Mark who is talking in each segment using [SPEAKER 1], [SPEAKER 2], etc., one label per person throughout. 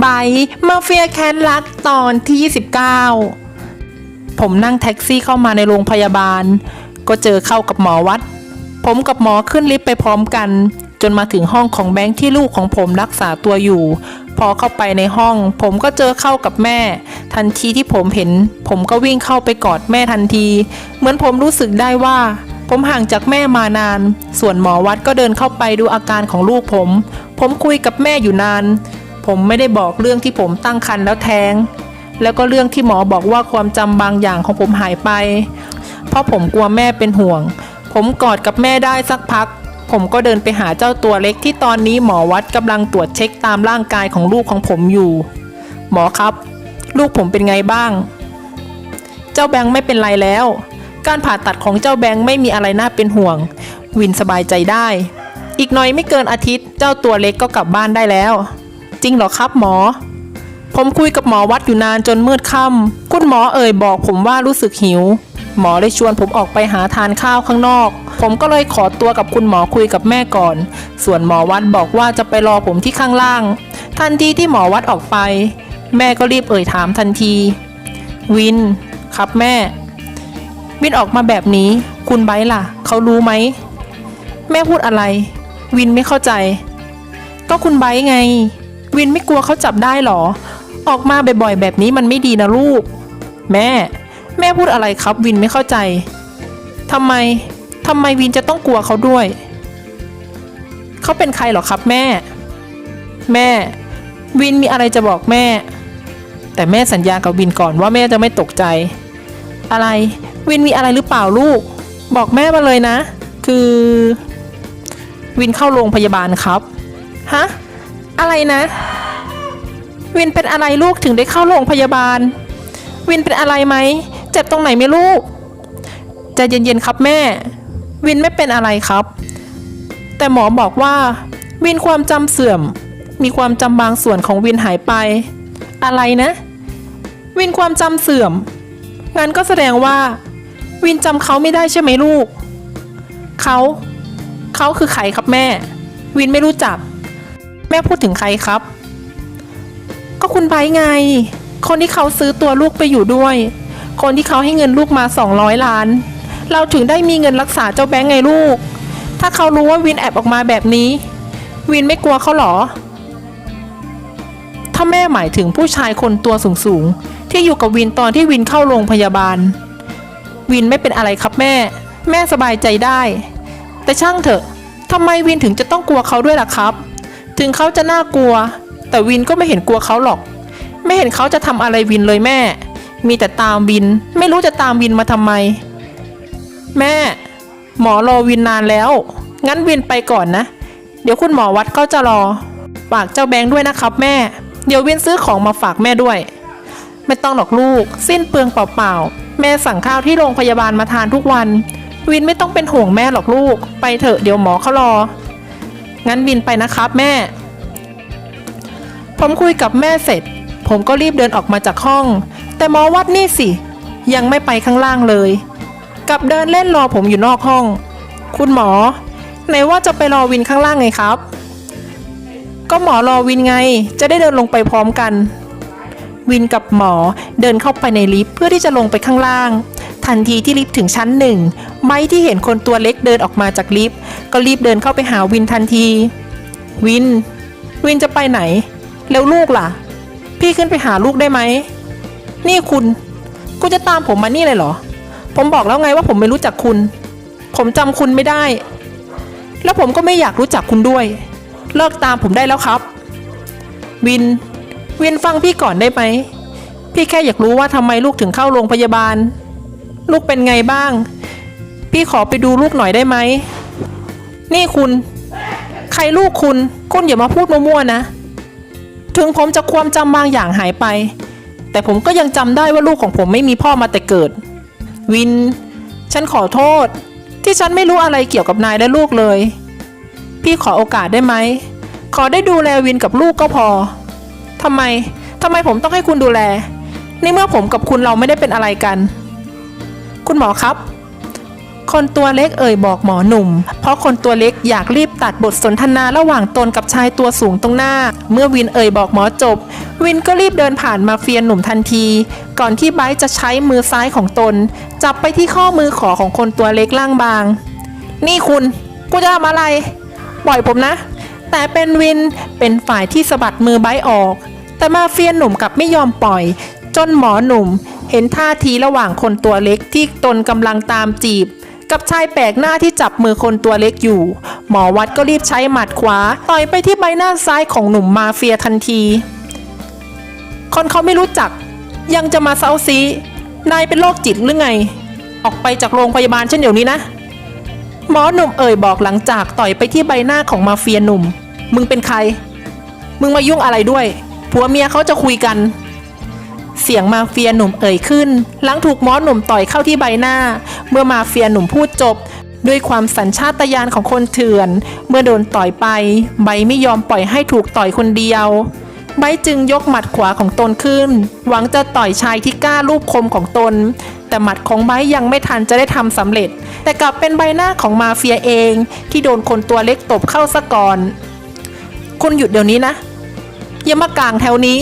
[SPEAKER 1] ไบมาเฟียแคนรักตอนที่ 29 ผมนั่งแท็กซี่เข้ามาในโรงพยาบาล ก็เจอเข้ากับหมอวัด ผมกับหมอขึ้นลิฟต์ไปพร้อมกัน จนมาถึงห้องของแบงค์ที่ลูกของผมรักษาตัวอยู่ พอเข้าไปในห้อง ผมก็เจอเข้ากับแม่ ทันทีที่ผมเห็น ผมก็วิ่งเข้าไปกอดแม่ทันที เหมือนผมรู้สึกได้ว่า ผมห่างจากแม่มานาน ส่วนหมอวัดก็เดินเข้าไปดูอาการของลูกผม ผมคุยกับแม่อยู่นาน ผมไม่ได้บอกเรื่องที่ผมตั้งครรภ์แล้วแท้ง แล้วก็เรื่องที่หมอบอกว่าความจำบางอย่างของผมหายไป เพราะผมกลัวแม่เป็นห่วง ผมกอดกับแม่ได้สักพัก ผมก็เดินไปหาเจ้าตัวเล็กที่ตอนนี้หมอวัดกำลังตรวจเช็คตามร่างกายของลูกของผมอยู่ หมอครับ ลูกผมเป็นไงบ้าง เจ้าแบงค์ไม่เป็นไรแล้ว การผ่าตัดของเจ้าแบงค์ไม่มีอะไรน่าเป็นห่วง วินสบายใจได้อีกหน่อยไม่เกินอาทิตย์เจ้าตัวเล็กก็กลับบ้านได้แล้ว จริงเหรอครับหมอ ผมคุยกับหมอวัดอยู่นานจนมืดค่ำคุณหมอเอ่ยบอกผมว่ารู้สึกหิว หมอเลยชวนผมออกไปหาทานข้าวข้างนอก ผมก็เลยขอตัวกับคุณหมอคุยกับแม่ก่อน ส่วนหมอวัดบอกว่าจะไปรอผมที่ข้างล่าง ทันทีที่หมอวัดออกไป แม่ก็รีบเอ่ยถามทันที วิน ครับแม่ วินออกมาแบบนี้ คุณไบร์ล่ะ เขารู้ไหม แม่พูดอะไร วินไม่เข้าใจ ก็คุณไบร์ไง วินไม่กลัวเขาจับได้หรอ ออกมาบ่อยๆแบบนี้มันไม่ดีนะลูก แม่ แม่พูดอะไรครับวินไม่เข้าใจทำไมทำไมวินจะต้องกลัวเขาด้วย เขาเป็นใครหรอครับแม่ แม่ วินมีอะไรจะบอกแม่ แต่แม่สัญญากับวินก่อนว่าแม่จะไม่ตกใจ อะไร วินมีอะไรหรือเปล่าลูก บอกแม่มาเลยนะ คือ วินเข้าโรงพยาบาลครับ ฮะ อะไรนะ วินเป็นอะไรลูกถึงได้เข้าโรงพยาบาล วินเป็นอะไรไหม เจ็บตรงไหนไหมลูกใจเย็นๆครับแม่ วินไม่เป็นอะไรครับ แต่หมอบอกว่า วินความจำเสื่อม มีความจำบางส่วนของวินหายไป อะไรนะ วินความจำเสื่อม งั้นก็แสดงว่า วินจำเขาไม่ได้ใช่ไหมลูก เขา เขาคือใครครับแม่ วินไม่รู้จัก แม่พูดถึงใครครับ ก็คุณไบไง คนที่เขาซื้อตัวลูกไปอยู่ด้วย คนที่เขาให้เงินลูกมา 200 ล้าน เราถึงได้มีเงินรักษาเจ้าแบงค์ไงลูก ถ้าเขารู้ว่าวินแอบออกมาแบบนี้ วินไม่กลัวเขาหรอ ถ้าแม่หมายถึงผู้ชายคนตัวสูงๆที่อยู่กับวินตอนที่วินเข้าโรงพยาบาล วินไม่เป็นอะไรครับแม่ แม่สบายใจได้ แต่ช่างเถอะทำไมวินถึงจะต้องกลัวเขาด้วยล่ะครับ ถึงเขาจะน่ากลัว แต่วินก็ไม่เห็นกลัวเขาหรอก ไม่เห็นเขาจะทำอะไรวินเลยแม่ มีแต่ตามวิน ไม่รู้จะตามวินมาทำไม แม่ หมอรอวินนานแล้ว งั้นวินไปก่อนนะ เดี๋ยวคุณหมอวัดก็จะรอ ฝากเจ้าแบงค์ด้วยนะครับแม่ เดี๋ยววินซื้อของมาฝากแม่ด้วย ไม่ต้องหรอกลูก สิ้นเปลืองเปล่าๆ แม่สั่งข้าวที่โรงพยาบาลมาทานทุกวัน วินไม่ต้องเป็นห่วงแม่หรอกลูก ไปเถอะเดี๋ยวหมอเขารอ งั้นวินไปนะครับแม่ ผมคุยกับแม่เสร็จ ผมก็รีบเดินออกมาจากห้อง แต่หมอวัดนี่สิ ยังไม่ไปข้างล่างเลยกลับเดินเล่นรอผมอยู่นอกห้อง คุณหมอ ไหนว่าจะไปรอวินข้างล่างไงครับ ก็หมอรอวินไง จะได้เดินลงไปพร้อมกัน วินกับหมอเดินเข้าไปในลิฟต์เพื่อที่จะลงไปข้างล่าง ทันทีที่ลิฟต์ถึงชั้นหนึ่งไม้ที่เห็นคนตัวเล็กเดินออกมาจากลิฟต์ก็รีบเดินเข้าไปหาวินทันที วิน วินจะไปไหน แล้วลูกล่ะ พี่ขึ้นไปหาลูกได้ไหม นี่คุณ คุณจะตามผมมานี่เลยเหรอ ผมบอกแล้วไงว่าผมไม่รู้จักคุณ ผมจำคุณไม่ได้ แล้วผมก็ไม่อยากรู้จักคุณด้วย เลิกตามผมได้แล้วครับ วิน วินฟังพี่ก่อนได้ไหมพี่แค่อยากรู้ว่าทำไมลูกถึงเข้าโรงพยาบาล ลูกเป็นไงบ้าง พี่ขอไปดูลูกหน่อยได้ไหม นี่คุณ ใครลูกคุณคุณอย่ามาพูดมั่วๆนะ ถึงผมจะความจำบางอย่างหายไป แต่ผมก็ยังจำได้ว่าลูกของผมไม่มีพ่อมาแต่เกิด วิน ฉันขอโทษ ที่ฉันไม่รู้อะไรเกี่ยวกับนายและลูกเลย พี่ขอโอกาสได้ไหม ขอได้ดูแลวินกับลูกก็พอทำไมทำไมผมต้องให้คุณดูแล ในเมื่อผมกับคุณเราไม่ได้เป็นอะไรกัน คุณหมอครับ คนตัวเล็กเอ่ยบอกหมอหนุ่ม เพราะคนตัวเล็กอยากรีบตัดบทสนทนาระหว่างตนกับชายตัวสูงตรงหน้า เมื่อวินเอ่ยบอกหมอจบ วินก็รีบเดินผ่านมาเฟียหนุ่มทันที ก่อนที่ไบร์จะใช้มือซ้ายของตน จับไปที่ข้อมือขอของคนตัวเล็กล่างบาง นี่คุณกูจะทำอะไร ปล่อยผมนะ แต่เป็นวินเป็นฝ่ายที่สะบัดมือไบร์ออก แต่มาเฟียหนุ่มกลับไม่ยอมปล่อย จนหมอหนุ่ม เห็นท่าทีระหว่างคนตัวเล็กที่ตนกำลังตามจีบ กับชายแปลกหน้าที่จับมือคนตัวเล็กอยู่ หมอวัดก็รีบใช้หมัดขวาต่อยไปที่ใบหน้าซ้ายของหนุ่มมาเฟียทันที คนเขาไม่รู้จัก ยังจะมาเซาซีนายเป็นโรคจิตหรือไง ออกไปจากโรงพยาบาลเช่นเดี๋ยวนี้นะ หมอหนุ่มเอ่ยบอกหลังจากต่อยไปที่ใบหน้าของมาเฟียหนุ่ม มึงเป็นใคร มึงมายุ่งอะไรด้วย ผัวเมียเขาจะคุยกัน เสียงมาเฟียหนุ่มเอ่ยขึ้น หลังถูกมอสหนุ่มต่อยเข้าที่ใบหน้า เมื่อมาเฟียหนุ่มพูดจบ ด้วยความสัญชาตญาณของคนเถื่อน เมื่อโดนต่อยไป ใบไม่ยอมปล่อยให้ถูกต่อยคนเดียว ใบจึงยกหมัดขวาของตนขึ้น หวังจะต่อยชายที่กล้ารูปคมของตน แต่หมัดของใบยังไม่ทันจะได้ทำสำเร็จ แต่กลับเป็นใบหน้าของมาเฟียเอง ที่โดนคนตัวเล็กตบเข้าซะก่อนคุณหยุดเดี๋ยวนี้นะอย่ามากลางแถวนี้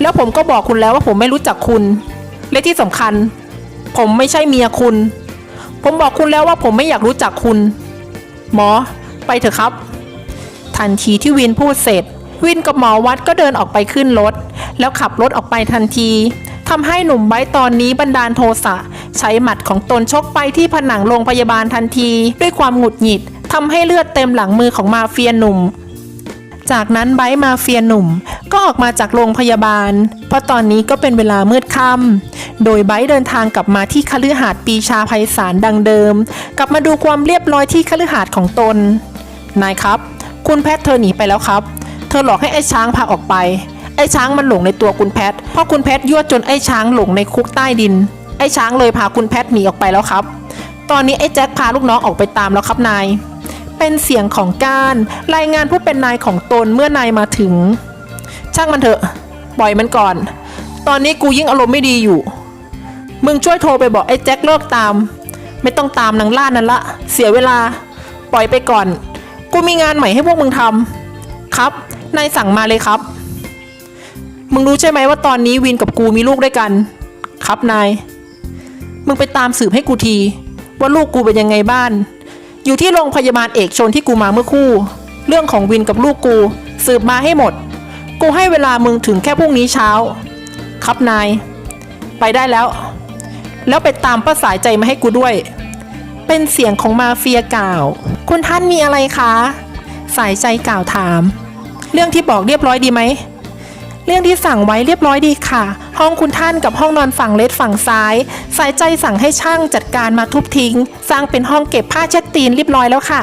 [SPEAKER 1] แล้วผมก็บอกคุณแล้วว่าผมไม่รู้จักคุณ และที่สำคัญ ผมไม่ใช่เมียคุณ ผมบอกคุณแล้วว่าผมไม่อยากรู้จักคุณ หมอ ไปเถอะครับ ทันทีที่วินพูดเสร็จ วินกับหมอวัดก็เดินออกไปขึ้นรถ แล้วขับรถออกไปทันทีทำให้หนุ่มไบร์ตอนนี้บันดาลโทสะ ใช้หมัดของตนชกไปที่ผนังโรงพยาบาลทันที ด้วยความหงุดหงิดทำให้เลือดเต็มหลังมือของมาเฟียหนุ่ม จากนั้นไบร์มาเฟียหนุ่มก็ออกมาจากโรงพยาบาล เพราะตอนนี้ก็เป็นเวลามืดค่ำโดยไบร์เดินทางกลับมาที่คฤหาสน์ปีชาภัยสารดังเดิม กลับมาดูความเรียบร้อยที่คฤหาสน์ของตน นายครับ คุณแพทเธอหนีไปแล้วครับ เธอหลอกให้ไอ้ช้างพาออกไป ไอ้ช้างมันหลงในตัวคุณแพท เพราะคุณแพทยั่วจนไอ้ช้างหลงในคุกใต้ดิน ไอ้ช้างเลยพาคุณแพทหนีออกไปแล้วครับ ตอนนี้ไอ้แจ็คพาลูกน้องออกไปตามแล้วครับนาย เป็นเสียงของการ รายงานผู้เป็นนายของตนเมื่อนายมาถึง ช่างมันเถอะปล่อยมันก่อน ตอนนี้กูยิ่งอารมณ์ไม่ดีอยู่ มึงช่วยโทรไปบอกไอ้แจ็คเลิกตาม ไม่ต้องตามนางล่านั่นละ เสียเวลา ปล่อยไปก่อน กูมีงานใหม่ให้พวกมึงทำครับ นายสั่งมาเลยครับ มึงรู้ใช่ไหมว่าตอนนี้วินกับกูมีลูกด้วยกัน ครับนาย มึงไปตามสืบให้กูที ว่าลูกกูเป็นยังไงบ้าน อยู่ที่โรงพยาบาลเอกชนที่กูมาเมื่อคู่ เรื่องของวินกับลูกกู สืบมาให้หมด กูให้เวลามึงถึงแค่พรุ่งนี้เช้า ครับนาย ไปได้แล้ว แล้วไปตามป้าสายใจมาให้กูด้วย เป็นเสียงของมาเฟียกล่าว คุณท่านมีอะไรคะ สายใจกล่าวถาม เรื่องที่บอกเรียบร้อยดีไหม เรื่องที่สั่งไว้เรียบร้อยดีค่ะ ห้องคุณท่านกับห้องนอนฝั่งเลดฝั่งซ้าย สายใจสั่งให้ช่างจัดการมาทุบทิ้ง สร้างเป็นห้องเก็บผ้าเช็ดตีนเรียบร้อยแล้วค่ะ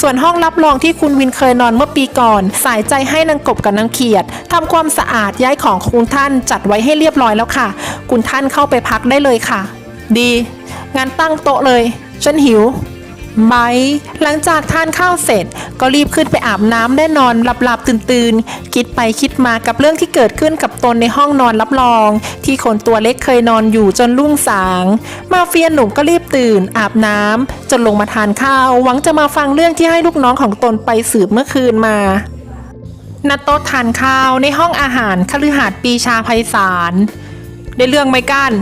[SPEAKER 1] ส่วนห้องรับรองที่คุณวินเคยนอนเมื่อปีก่อน สายใจให้นางกบกับนางเขียดทำความสะอาดย้ายของของคุณท่านจัดไว้ให้เรียบร้อยแล้วค่ะ คุณท่านเข้าไปพักได้เลยค่ะ ดีงานตั้งโต๊ะเลย ฉันหิว ไบหลังจากทานข้าวเสร็จ ก็รีบขึ้นไปอาบน้ำได้นอนหลับๆตื่นๆ คิดไปคิดมากับเรื่องที่เกิดขึ้นกับตนในห้องนอนรับรอง ที่คนตัวเล็กเคยนอนอยู่จนรุ่งสาง มาเฟียหนุ่มก็รีบตื่น อาบน้ำจนลงมาทานข้าว หวังจะมาฟังเรื่องที่ให้ลูกน้องของตนไปสืบเมื่อคืนมาณโต๊ะทานข้าวในห้องอาหารคฤหาสน์ปีชาภัยสารได้เรื่องไหมก้าน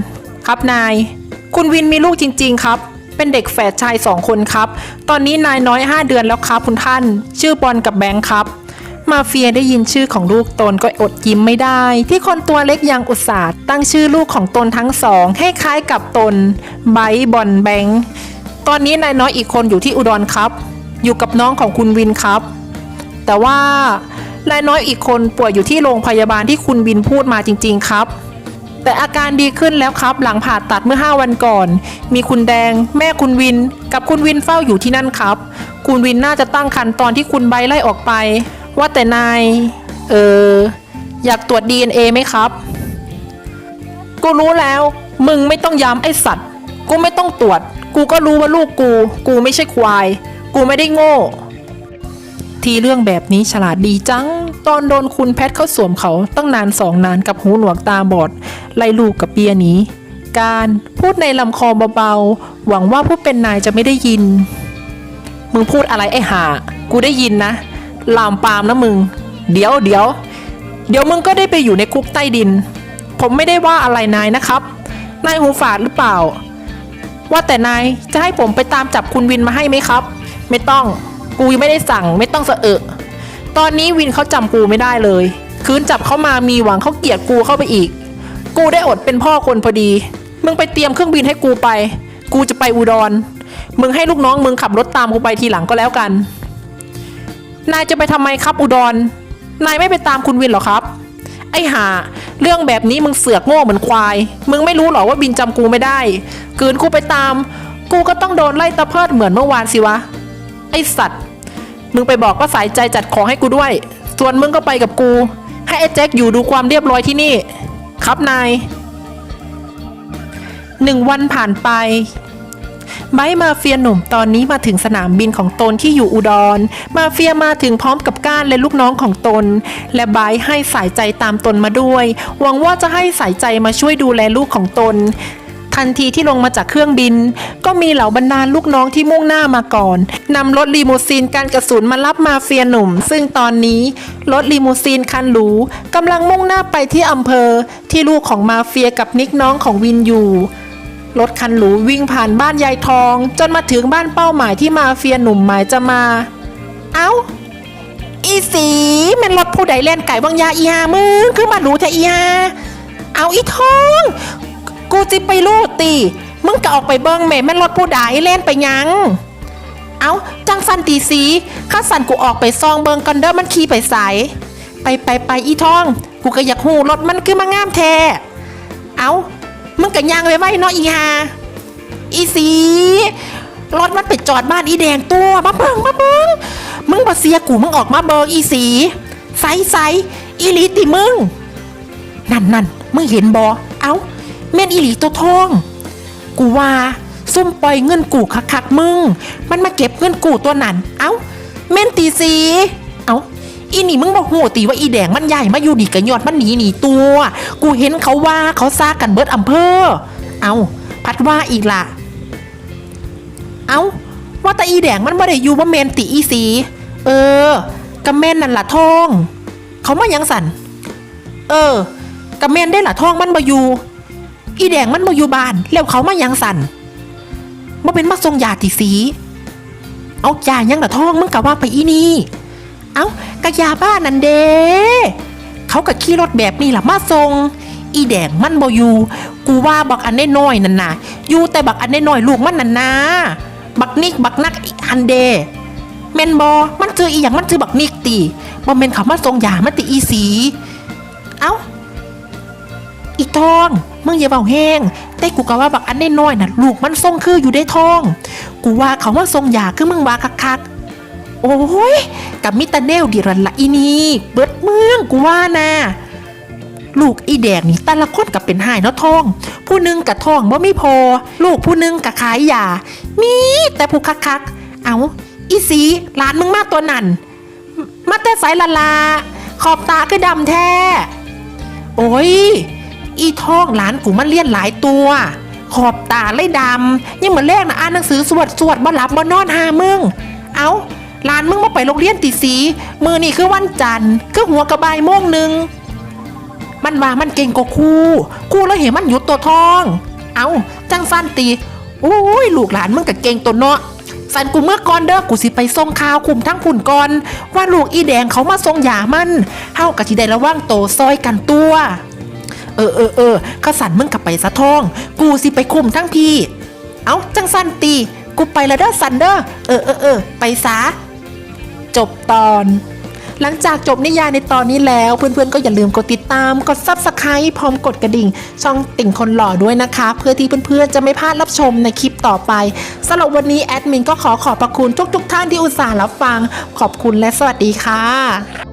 [SPEAKER 1] ครับนาย คุณวินมีลูกจริง ๆ ครับ เป็นเด็กแฝดชายสองคนครับ ตอนนี้นายน้อย 5 เดือนแล้วครับคุณท่าน ชื่อบอลกับแบงค์ครับ มาเฟียได้ยินชื่อของลูกตนก็อดยิ้มไม่ได้ ที่คนตัวเล็กยังอุตส่าห์ตั้งชื่อลูกของตนทั้งสอง ให้คล้ายกับตนไบร์บอลแบงค์ตอนนี้นายน้อยอีกคนอยู่ที่อุดรครับ อยู่กับน้องของคุณวินครับ แต่ว่านายน้อยอีกคนป่วยอยู่ที่โรงพยาบาลที่คุณวินพูดมาจริง ๆ ครับ แต่อาการดีขึ้นแล้วครับ หลังผ่าตัดเมื่อ 5 วันก่อน มีคุณแดง แม่คุณวิน กับคุณวินเฝ้าอยู่ที่นั่นครับ คุณวินน่าจะตั้งครรภ์ตอนที่คุณใบไล่ออกไป ว่าแต่นาย เออ อยากตรวจ DNA ไหมครับ กูรู้แล้ว มึงไม่ต้องย้ำไอสัตว์ กูไม่ต้องตรวจ กูก็รู้ว่าลูกกู กูไม่ใช่ควาย กูไม่ได้โง่ ทีเรื่องแบบนี้ฉลาดดีจัง ตอนโดนคุณแพทเข้าสวมเขาตั้งนานสองนานกับหูหนวกตาบอด ไล่ลูกกับเปียหนี้การพูดในลำคอเบาๆ หวังว่าผู้เป็นนายจะไม่ได้ยิน มึงพูดอะไรไอ้ห่า กูได้ยินนะ ลามปามนะมึง เดี๋ยวเดี๋ยว เดี๋ยวมึงก็ได้ไปอยู่ในคุกใต้ดิน ผมไม่ได้ว่าอะไรนายนะครับ นายหูฝาดหรือเปล่า ว่าแต่นายจะให้ผมไปตามจับคุณวินมาให้ไหมครับ ไม่ต้อง กูยังไม่ได้สั่ง ไม่ต้องเสอะเอะตอนนี้วินเขาจำกูไม่ได้เลย คืนจับเขามามีหวังเขาเกลียดกูเข้าไปอีก กูได้อดเป็นพ่อคนพอดี มึงไปเตรียมเครื่องบินให้กูไป กูจะไปอุดร มึงให้ลูกน้องมึงขับรถตามกูไปทีหลังก็แล้วกัน นายจะไปทำไมครับอุดร นายไม่ไปตามคุณวินหรอครับ ไอ้ห่า เรื่องแบบนี้มึงเสือกโง่เหมือนควาย มึงไม่รู้หรอว่าบินจำกูไม่ได้ กืนกูไปตาม กูก็ต้องโดนไล่ตะเพิดเหมือนเมื่อวานสิวะ ไอ้สัตว์ มึงไปบอกว่าสายใจจัดของให้กูด้วย ส่วนมึงก็ไปกับกู ให้ไอ้แจ็คอยู่ดูความเรียบร้อยที่นี่ ครับนายหนึ่งวันผ่านไปไบร์มาเฟียหนุ่มตอนนี้มาถึงสนามบินของตนที่อยู่อุดร มาเฟียมาถึงพร้อมกับก้านและลูกน้องของตน และไบร์ให้สายใจตามตนมาด้วย หวังว่าจะให้สายใจมาช่วยดูแลลูกของตน ทันทีที่ลงมาจากเครื่องบิน ก็มีเหล่าบรรดาลูกน้องที่มุ่งหน้ามาก่อนนำรถลีมูซีนการกระสุนมารับมาเฟียหนุ่ม ซึ่งตอนนี้รถลีมูซีนคันหรูกำลังมุ่งหน้าไปที่อำเภอ ที่ลูกของมาเฟียกับนิกน้องของวินอยู่รถคันหรูวิ่งผ่านบ้านยายทอง จนมาถึงบ้านเป้าหมายที่มาเฟียหนุ่มหมายจะมา เอ้า อีสีมันรถผู้ใดเล่นไก่บางยาอีฮามึงคือมารู้แท้อีฮาเอาอีทอง กูจิไปรูดตี มึงก็ออกไปเบิ้งแม่แม่รถผู้ใดเล่นไปยัง เอาจังสันตีสีข้าสันกูออกไปซองเบิงกันเด้อมันขี่ไปใสไปไปไปอีทอง กูก็อยากหูรถมันคือมางามแท้เอามึงก็ย่างไว้ไว้เนาะอีฮาอีสีรถมันไปจอดบ้านอีแดงตัวมาเบิงมาเบิงมึงบ่เสียกูมึงออกมาเบิงอีสีใสใสอีลีติมึง นั่นนั่นมึงเห็นบอเอ้า แม่นอีหลีตัวทอง กูว่าซุ่มปล่อยเงินกูคักๆมึง มันมาเก็บเงินกูตัวนั้น เอาแม่นตีสี เอาอีนี่มึงบอกหัวตีว่าอีแดงมันใหญ่มาอยู่ดีกับยอดมันหนีหนีตัว กูเห็นเขาว่าเขาซากันเบิดอำเภอ เอาพัดว่าอีกละเอาว่าแต่อีแดงมันไม่ได้อยู่ว่าเมนติอีสี เออกะแม่นนั่นละทอง เขามายังสัน เออกะแม่นได้ล่ะทองมันมาอยู่ อีแดงมันมาอยู่บ้านแล้วเขามายังสันมาเป็นมาทรงยาติสี เอายายังล่ะทองมึงกะว่าไปอีนี่ เอากะยาบ้านนันเด เขากะขี่รถแบบนี้ล่ะมาทรง อีแดงมันบ่อยู่ กูว่าบักอันน้อยนั่นนะอยู่แต่บักอันน้อยลูกมันนั่นนะบักนิกบักนักอีฮันเดแมนบอมันเจออีหยังมันเจอบักนิกตีบ่แมนเขามาทรงยามันติอีสี เอ้า อีทอง มึงอย่าเบาแห้ง แต่กูก็ว่าบักอันน้อยน่ะลูกมันทรงคืออยู่ได้ทอง กูว่าเขาว่าทรงยาคือมึงว่าคักๆ โอ้ยกับมิตาแนวดิรันละอีนี่เบิดเมืองกูว่านะลูกอีแดงนี่แต่ละคนกับเป็นหายเนาะทอง ผู้หนึงกับทองว่าไม่พอ ลูกผู้หนึงกับขายยา มีแต่ผู้คักๆเอาอีสีหลานมึงมาตัวนั่นมาแต่สายละลา ขอบตาคือดำแท้ โอ้ย อีทองหลานกูมันเลี้ยนหลายตัว ขอบตาเลยดำยังเหมือนแรกนะอ่านหนังสือสวดสวดบ่หลับบ่นอนหามึง เอาหลานมึงมาไปโรงเรียนตีสีมือนี่คือวันจันทร์คือหัวกระบายโม่งหนึ่งมันว่ามันเก่งกว่าครูครูแล้วเห็นมันหยุดตัวทอง เอาจังฟันตีโอ้ยลูกหลานมึงกับเก่งตัวเนาะสันกูเมื่อก่อนเด้อกูสิไปส่งข่าวคุมทั้งผุ่นก่อน ว่าลูกอีแดงเขามาส่งยามันเฮากะที่ได้ระว่างโตซอยกันตัว เออเออเออข้าสันมึงกลับไปซะทอง กูสิไปคุมทั้งพี่ เอาจังสันตี กูไปแล้วเด้อสันเด้อเออเออเออไปซะจบตอนหลังจากจบนิยายในตอนนี้แล้ว เพื่อนๆก็อย่าลืมกดติดตาม กด Subscribe พร้อมกดกระดิ่ง ช่องติ่งคนหล่อด้วยนะคะ เพื่อที่เพื่อนๆจะไม่พลาดรับชมในคลิปต่อไปสำหรับวันนี้แอดมินก็ขอขอบพระคุณทุกๆท่านที่อุตส่าห์รับฟัง ขอบคุณและสวัสดีค่ะ